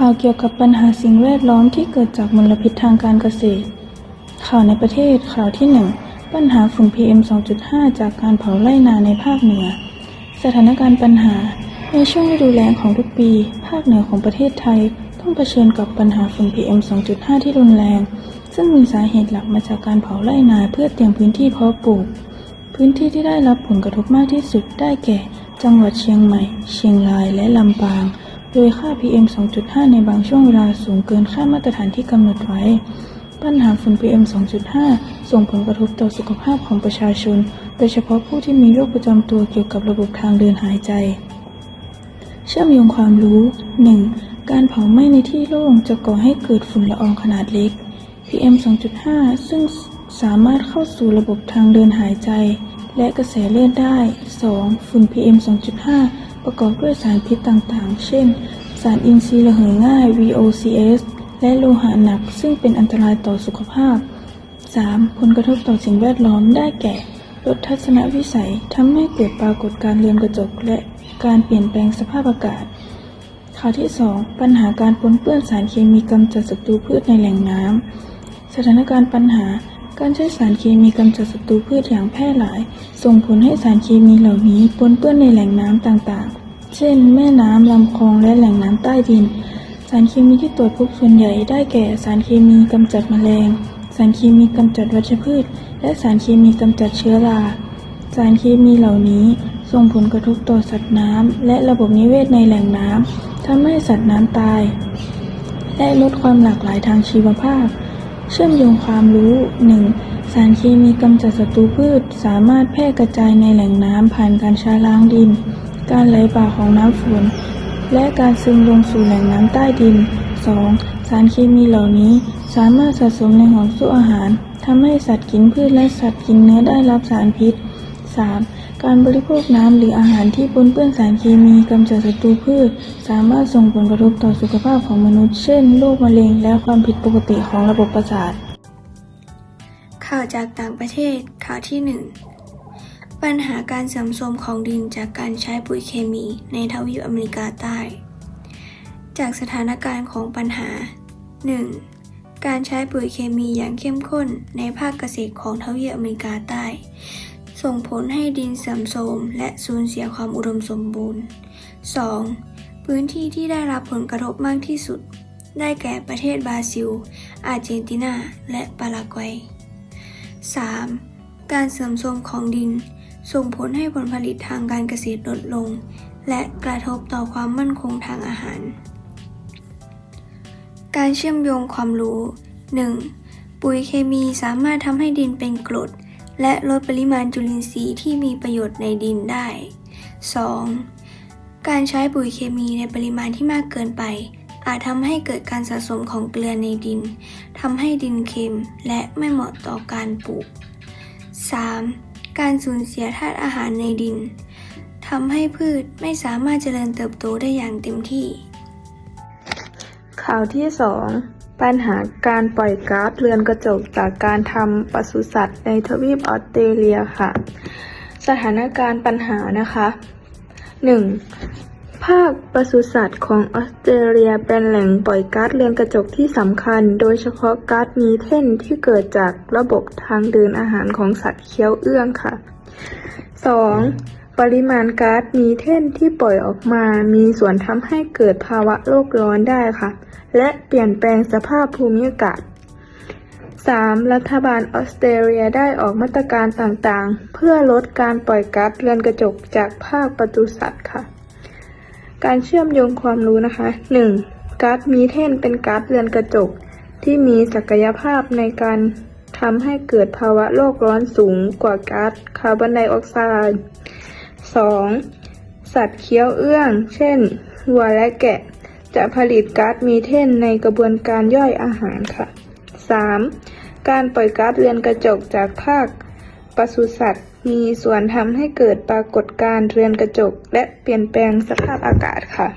ข่าวเกี่ยวกับปัญหาสิ่งแวดล้อมที่เกิดจากมลพิษทางการเกษตร ข่าวในประเทศ ข่าวที่ 1 ปัญหาฝุ่น PM 2.5 จากการเผาไร่นาในภาคเหนือ สถานการณ์ปัญหา ในช่วงฤดูแล้งของทุกปี ภาคเหนือของประเทศไทย ต้องเผชิญกับปัญหาฝุ่น PM 2.5 ที่รุนแรง ซึ่งมีสาเหตุหลักมาจากการเผาไร่นาเพื่อเตรียมพื้นที่เพาะปลูก พื้นที่ที่ได้รับผลกระทบมากที่สุดได้แก่ จังหวัดเชียงใหม่ เชียงราย และลำปาง โดยค่า PM 2.5 ในบางช่วงเวลาสูงเกินค่ามาตรฐานที่กำหนดไว้ ปัญหาฝุ่น PM 2.5 ส่งผลกระทบต่อสุขภาพของประชาชน โดยเฉพาะผู้ที่มีโรคประจำตัวเกี่ยวกับระบบทางเดินหายใจ เชื่อมโยงความรู้ 1. การเผาไหม้ในที่โล่งจะก่อให้เกิดฝุ่นละอองขนาดเล็ก PM 2.5 ซึ่งสามารถเข้าสู่ระบบทางเดินหายใจ และกระแสเลือดได้ 2. ฝุ่น PM 2.5 ประกอบด้วยสารพิษต่างๆ เช่น สารอินทรีย์ระเหยง่าย VOCs และโลหะหนักซึ่งเป็นอันตรายต่อสุขภาพ 3. ผลกระทบต่อสิ่งแวดล้อมได้แก่ลดทัศนวิสัยทำให้เกิดปรากฏการณ์เรือนกระจก และการเปลี่ยนแปลงสภาพอากาศข่าวที่ 2 ปัญหาการปนเปื้อนสารเคมีกำจัดศัตรูพืชในแหล่งน้ำสถานการณ์ปัญหา การใช้สารเคมีกำจัดศัตรูพืชอย่างแพร่หลาย ส่งผลให้สารเคมีเหล่านี้ปนเปื้อนในแหล่งน้ำต่างๆ เช่น แม่น้ำลำคลองและแหล่งน้ำใต้ดิน สารเคมีที่ตรวจพบส่วนใหญ่ได้แก่สารเคมีกำจัดแมลง สารเคมีกำจัดวัชพืช และสารเคมีกำจัดเชื้อรา สารเคมีเหล่านี้ส่งผลกระทบต่อสัตว์น้ำและระบบนิเวศในแหล่งน้ำทำให้สัตว์น้ำตาย และลดความหลากหลายทางชีวภาพ เชื่อมโยงความรู้ 1. สารเคมีกำจัดศัตรูพืช สามารถแพร่กระจายในแหล่งน้ำผ่านการชะล้างดิน การไหลบ่าของน้ำฝน และการซึมลงสู่แหล่งน้ำใต้ดิน 2. สารเคมีเหล่านี้สามารถสะสมในห่วงโซ่อาหารทำให้สัตว์กินพืชและสัตว์กินเนื้อได้รับสารพิษ 3. การบริโภคน้ำหรืออาหารที่ปนเปื้อนสารเคมีกำจัดศัตรูพืช สามารถส่งผลกระทบต่อสุขภาพของมนุษย์ เช่นโรคมะเร็งและความผิดปกติของระบบประสาท ข่าวจากต่างประเทศข่าวที่ 1 ปัญหาการเสื่อมโทรมของดินจากการใช้ปุ๋ยเคมีในทวีปอเมริกาใต้ จากสถานการณ์ของปัญหา 1. การใช้ปุ๋ยเคมีอย่างเข้มข้นในภาคเกษตรของทวีปอเมริกาใต้ ส่งผลให้ดินเสื่อมโทรมและสูญเสียความอุดมสมบูรณ์ 2. พื้นที่ที่ได้รับผลกระทบมากที่สุด ได้แก่ประเทศบราซิล อาร์เจนตินา และปารากวัย 3. การเสื่อมโทรมของดิน ส่งผลให้ผลผลิตทางการเกษตรลดลง และกระทบต่อความมั่นคงทางอาหาร การเชื่อมโยงความรู้ 1. ปุ๋ยเคมีสามารถทำให้ดินเป็นกรด และลดปริมาณจุลินทรีย์ที่มีประโยชน์ในดินได้ 2. การใช้ปุ๋ยเคมีในปริมาณที่มากเกินไป อาจทำให้เกิดการสะสมของเกลือในดินทำให้ดินเค็มและไม่เหมาะต่อการปลูก 3. การสูญเสียธาตุอาหารในดินทำให้พืชไม่สามารถเจริญเติบโตได้อย่างเต็มที่ ข่าวที่ 2 ปัญหาการปล่อยก๊าซเรือนกระจกจากการทำปศุสัตว์ในทวีปออสเตรเลียค่ะ สถานการณ์ปัญหานะคะ 1. ภาคปศุสัตว์ของออสเตรเลียเป็นแหล่งปล่อยก๊าซเรือนกระจกที่สำคัญ โดยเฉพาะก๊าซมีเทนที่เกิดจากระบบทางเดินอาหารของสัตว์เคี้ยวเอื้องค่ะ 2. ปริมาณก๊าซมีเทนที่ปล่อยออกมา มีส่วนทำให้เกิดภาวะโลกร้อนได้ค่ะ และเปลี่ยนแปลงสภาพภูมิอากาศ 3. รัฐบาลออสเตรเลียได้ออกมาตรการต่างๆ เพื่อลดการปล่อยก๊าซเรือนกระจกจากภาคปศุสัตว์ค่ะ การเชื่อมโยงความรู้นะคะ 1. ก๊าซมีเทนเป็นก๊าซเรือนกระจก ที่มีศักยภาพในการทำให้เกิดภาวะโลกร้อนสูงกว่าก๊าซคาร์บอนไดออกไซด์ 2. สัตว์เคี้ยวเอื้อง เช่น วัวและแกะ จะผลิตก๊าซมีเทนในกระบวนการย่อยอาหารค่ะ 3. การปล่อยก๊าซเรือนกระจกจากภาคปศุสัตว์ มีส่วนทำให้เกิดปรากฏการณ์เรือนกระจก และเปลี่ยนแปลงสภาพอากาศค่ะ